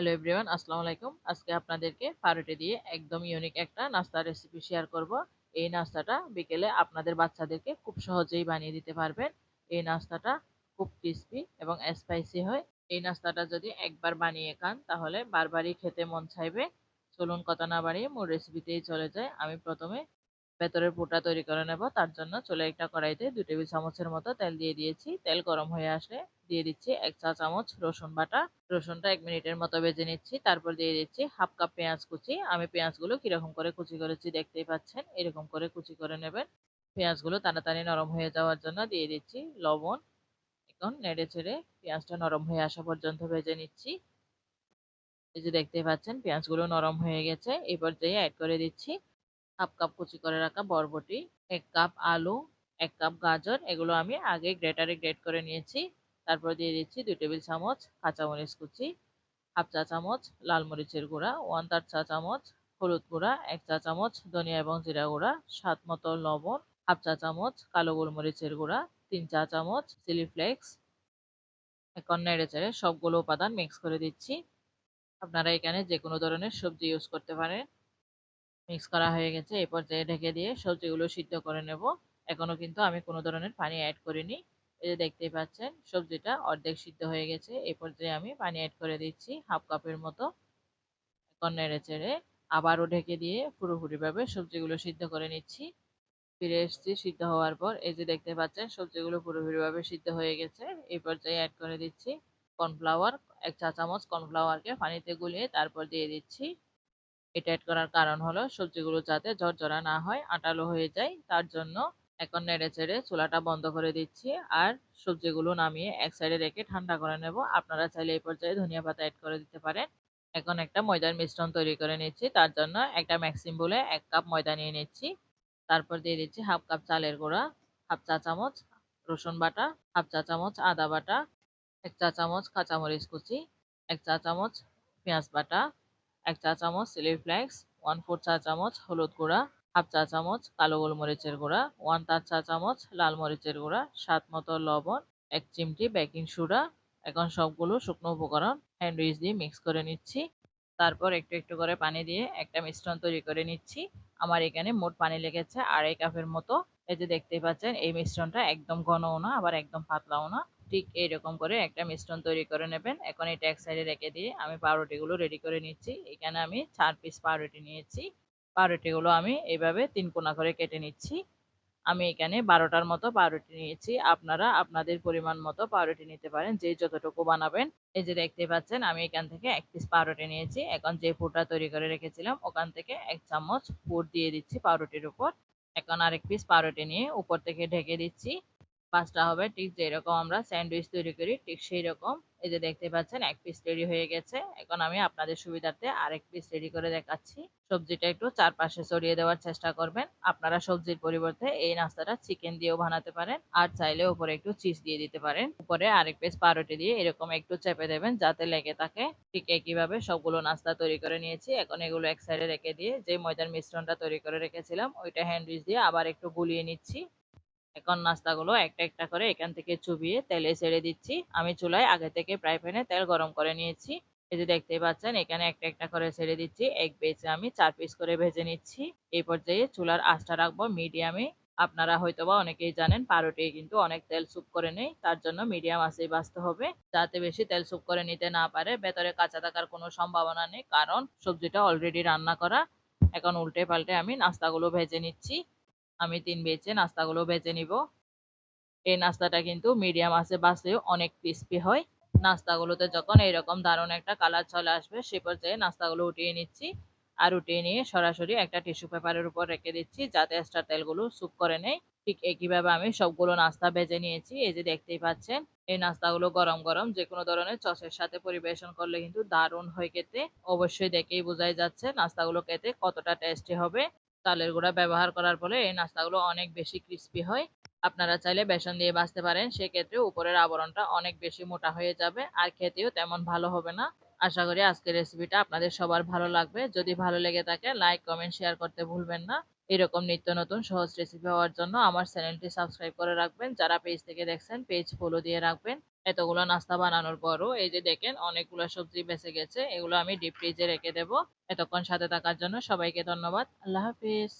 Hello everyone আসসালামু আলাইকুম আজকে আপনাদেরকে পাউরুটি দিয়ে একদম ইউনিক একটা নাস্তার রেসিপি শেয়ার করব। এই নাস্তাটা বিকেলে আপনাদের বাচ্চাদেরকে খুব সহজেই বানিয়ে দিতে পারবেন। এই নাস্তাটা খুব ক্রিস্পি এবং স্পাইসি হয়। এই নাস্তাটা যদি একবার বানিয়ে খান, তাহলে বারবারই খেতে মন চাইবে। চলুন কথা না বাড়িয়ে মূল রেসিপিতেই চলে যায় আমি প্রথমে ভেতরের পুরটা তৈরি করে নেব। তার জন্য চলে একটা কড়াইতে দু টেবিল চামচের মতো তেল দিয়ে দিয়েছি। তেল গরম হয়ে আসলে দিয়ে দিচ্ছি এক চা চামচ রসুন বাটা। রসুনটা এক মিনিটের মতো ভেজে নিচ্ছি, তারপর দিয়ে দিচ্ছি হাফ কাপ পেঁয়াজ কুচি। আমি পেঁয়াজগুলো কীরকম করে কুচি করেছি দেখতেই পাচ্ছেন, এরকম করে কুচি করে নেবেন। পেঁয়াজগুলো তাড়াতাড়ি নরম হয়ে যাওয়ার জন্য দিয়ে দিচ্ছি লবণ। এখন নেড়ে ছেড়ে পেঁয়াজটা নরম হয়ে আসা পর্যন্ত ভেজে নিচ্ছি। এই যে দেখতেই পাচ্ছেন, পেঁয়াজগুলো নরম হয়ে গেছে। এই পর্যায়ে অ্যাড করে দিচ্ছি হাফ কাপ কুচি করে রাখা বরবটি, এক কাপ আলু, এক কাপ গাজর। এগুলো আমি আগে গ্রেটারে গ্রেট করে নিয়েছি। তারপর দিয়ে দিচ্ছি দুই টেবিল চামচ কাঁচামরিচ কুচি, হাফ চা চামচ লাল মরিচের গুঁড়া ওয়ান থার্ড চা চামচ হলুদ গুঁড়া, এক চা চামচ ধনিয়া এবং জিরা গুঁড়া, স্বাদ মতো লবণ, হাফ চা চামচ কালো গোলমরিচের গুঁড়া, তিন চা চামচ চিলি ফ্লেক্স। এখন নেড়ে চেড়ে সবগুলো উপাদান মিক্স করে দিচ্ছি। আপনারা এখানে যে কোনো ধরনের সবজি ইউজ করতে পারেন। মিক্স করা হয়ে গেছে এই পর্যায়ে ঢেকে দিয়ে সবজিগুলো সিদ্ধ করে নেব। এখনও কিন্তু আমি কোনো ধরনের পানি অ্যাড করিনি। এই যে দেখতেই পাচ্ছেন, সবজিটা অর্ধেক সিদ্ধ হয়ে গেছে। এই পর্যায়ে আমি পানি অ্যাড করে দিচ্ছি হাফ কাপের মতো। এখন নেড়ে চেড়ে আবারও ঢেকে দিয়ে পুরোপুরিভাবে সবজিগুলো সিদ্ধ করে নিচ্ছি। ফিরে এসেছি সিদ্ধ হওয়ার পর, এই যে দেখতে পাচ্ছেন, সবজিগুলো পুরোপুরিভাবে সিদ্ধ হয়ে গেছে। এই পর্যায়ে অ্যাড করে দিচ্ছি কর্নফ্লাওয়ার এক চা চামচ কর্নফ্লাওয়ারকে পানিতে গুলিয়ে তারপর দিয়ে দিচ্ছি। এটা অ্যাড করার কারণ হলো সবজিগুলো যাতে ঝরঝরা না হয়, আটালো হয়ে যায়। তার জন্য এখন নেড়ে চেড়ে চুলাটা বন্ধ করে দিচ্ছি আর সবজিগুলো নামিয়ে এক সাইডে রেখে ঠান্ডা করে নেব। আপনারা চাইলে এই পর্যায়ে ধনিয়া পাতা অ্যাড করে দিতে পারেন। এখন একটা ময়দার মিশ্রণ তৈরি করে নিচ্ছি। তার জন্য একটা ম্যাক্সিম বলে এক কাপ ময়দা নিয়ে নিচ্ছি। তারপর দিয়ে দিচ্ছি হাফ কাপ চালের গুঁড়া, হাফ চা চামচ রসুন বাটা, হাফ চা চামচ আদা বাটা, এক চা চামচ কাঁচামরিচ কুচি, এক চা চামচ পেঁয়াজ বাটা, এক চা চামচ চিলি ফ্লেক্স ওয়ান ফোর চা চামচ হলুদ গুঁড়া হাফ চা চামচ কালো গোলমরিচের গুঁড়া ওয়ান তার চা চামচ লাল মরিচের গুঁড়া, স্বাদ মতো লবণ, এক চিমটি বেকিং সোডা এখন সবগুলো শুকনো উপকরণ হ্যান্ড উইচ দিয়ে মিক্স করে নিচ্ছি। তারপর একটু একটু করে পানি দিয়ে একটা মিশ্রণ তৈরি করে নিচ্ছি। আমার এখানে মোট পানি লেগেছে আড়াই কাপের মতো। এই যে দেখতেই পাচ্ছেন, এই মিশ্রণটা একদম ঘনও না, আবার একদম পাতলাও না। ঠিক এইরকম করে একটা মিশ্রণ তৈরি করে নেবেন। এখন এটা এক সাইডে রেখে দিয়ে আমি পাউরুটিগুলো রেডি করে নিচ্ছি। এখানে আমি চার পিস পাউরুটি নিয়েছি। পাউরুটিগুলো আমি এইভাবে তিন কোনা করে কেটে নিচ্ছি। আমি এখানে বারোটার মতো পাউরুটি নিয়েছি। আপনারা আপনাদের পরিমাণ মতো পাউরুটি নিতে পারেন। যে যতটুকু বানাবেন। এই যে দেখতে পাচ্ছেন, আমি এখান থেকে এক পিস পাউরুটি নিয়েছি। এখন যে পুরটা তৈরি করে রেখেছিলাম, ওখান থেকে এক চামচ পুর দিয়ে দিচ্ছি পাউরুটির উপর। এখন আরেক পিস পাউরুটি নিয়ে উপর থেকে ঢেকে দিচ্ছি। পাঁচটা হবে। ঠিক যেরকম আমরা স্যান্ডউইচ তৈরি করি, ঠিক সেই রকম এই যে দেখতে পাচ্ছেন, এক পিস রেডি হয়ে গেছে। এখন আমি আপনাদের সুবিধার্থে আরেক পিস রেডি করে দেখাচ্ছি। সবজিটা একটু চারপাশে ছড়িয়ে দেওয়ার চেষ্টা করবেন। আপনারা সবজির পরিবর্তে এই নাস্তাটা চিকেন দিয়েও বানাতে পারেন, আর চাইলে উপরে একটু চিজ দিয়ে দিতে পারেন। উপরে আরেক পিস পাউরুটি দিয়ে এরকম একটু চেপে দেবেন যাতে লেগে থাকে। ঠিক একইভাবে সবগুলো নাস্তা তৈরি করে নিয়েছি। এখন এগুলো এক সাইডে রেখে দিয়ে যে ময়দার মিশ্রণটা তৈরি করে রেখেছিলাম, ওইটা হ্যান্ডউইচ দিয়ে আবার একটু গুলিয়ে নিচ্ছি। এখন নাস্তাগুলো একটা একটা করে এখান থেকে চুবিয়ে তেলে ছেড়ে দিচ্ছি। আমি চুলায় আগে থেকে ফ্রাই প্যানে তেল গরম করে নিয়েছি। এই যে দেখতেই পাচ্ছেন, এখানে একটা একটা করে ছেড়ে দিচ্ছি। এক বেচে আমি চার পিস করে ভেজে নিচ্ছি। এই পর্যায়ে চুলার আঁচটা রাখব মিডিয়ামে। আপনারা হয়তোবা অনেকেই জানেন পাউরুটি কিন্তু অনেক তেল সুপ করে নেই তার জন্য মিডিয়াম আঁচেই বাঁচতে হবে। যাতে বেশি তেল সুপ করে নিতে না পারে, ভেতরে কাঁচা থাকার কোনো সম্ভাবনা নেই। কারণ সবজিটা অলরেডি রান্না করা। এখন উল্টে পাল্টে আমি নাস্তাগুলো ভেজে নিচ্ছি। আমি তিন বেচে নাস্তাগুলো বেছে নিব। এই নাস্তাটা কিন্তু মিডিয়াম আছে বাসলেও অনেক ক্রিস্পি হয়। নাস্তাগুলোতে যখন এরকম দারুণ একটা কালার চলে আসবে, সে পর্যায়ে নাস্তাগুলো উঠিয়ে নিচ্ছি। আর উঠিয়ে নিয়ে সরাসরি একটা টিস্যু পেপারের উপর রেখে দিচ্ছি, যাতে এক্সট্রা তেলগুলো সুপ করে নেই ঠিক একইভাবে আমি সবগুলো নাস্তা ভেজে নিয়েছি, এই যে দেখতেই পাচ্ছেন। এই নাস্তাগুলো গরম গরম যে কোনো ধরনের চসের সাথে পরিবেশন করলে কিন্তু দারুণ হয়ে খেতে। অবশ্যই দেখেই বোঝাই যাচ্ছে নাস্তাগুলো খেতে কতটা টেস্টি হবে। চালের গুঁড়া ব্যবহার করার ফলে এই নাস্তাগুলো অনেক বেশি ক্রিস্পি হয়। আপনারা চাইলে বেসন দিয়ে বাঁচতে পারেন সেক্ষেত্রে উপরের আবরণটা অনেক বেশি মোটা হয়ে যাবে আর খেতেও তেমন ভালো হবে না। আশা করি আজকের রেসিপিটা আপনাদের সবার ভালো লাগবে। যদি ভালো লেগে থাকে লাইক কমেন্ট শেয়ার করতে ভুলবেন না। এরকম নিত্য নতুন সহজ রেসিপি হওয়ার জন্য আমার চ্যানেলটি সাবস্ক্রাইব করে রাখবেন। যারা পেজ থেকে দেখছেন পেজ ফলো দিয়ে রাখবেন। এতগুলো নাস্তা বানানোর পরও এই যে দেখেন অনেকগুলো সবজি বেঁচে গেছে, এগুলো আমি ডিপ ফ্রিজে রেখে দেবো। এতক্ষণ সাথে থাকার জন্য সবাইকে ধন্যবাদ। আল্লাহ হাফিজ।